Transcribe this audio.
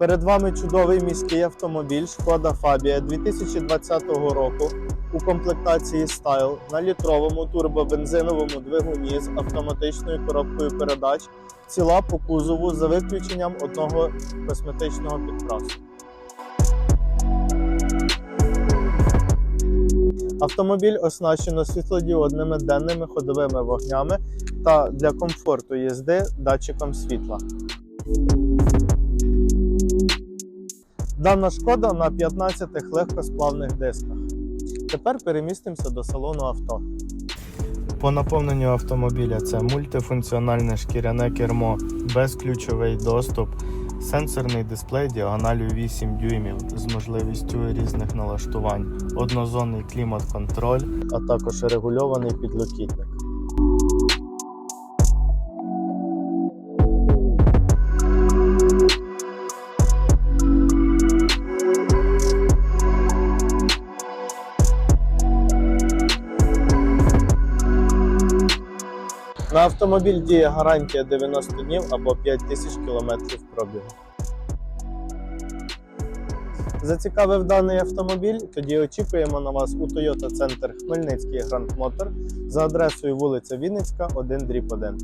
Перед вами чудовий міський автомобіль Шкода Фабія 2020 року у комплектації Style на літровому турбобензиновому двигуні з автоматичною коробкою передач, ціла по кузову за виключенням одного косметичного підкрасу. Автомобіль оснащено світлодіодними денними ходовими вогнями та для комфорту їзди датчиком світла. Дана шкода на 15 легкосплавних дисках. Тепер перемістимося до салону авто. По наповненню автомобіля це мультифункціональне шкіряне кермо, безключовий доступ, сенсорний дисплей діагоналю 8 дюймів з можливістю різних налаштувань, однозонний клімат-контроль, а також регульований підлокітник. На автомобіль діє гарантія 90 днів або 5000 км пробігу. Зацікавив даний автомобіль? Тоді очікуємо на вас у Toyota Центр Хмельницький Grand Motor за адресою вулиця Вінницька, 1 дріб 1.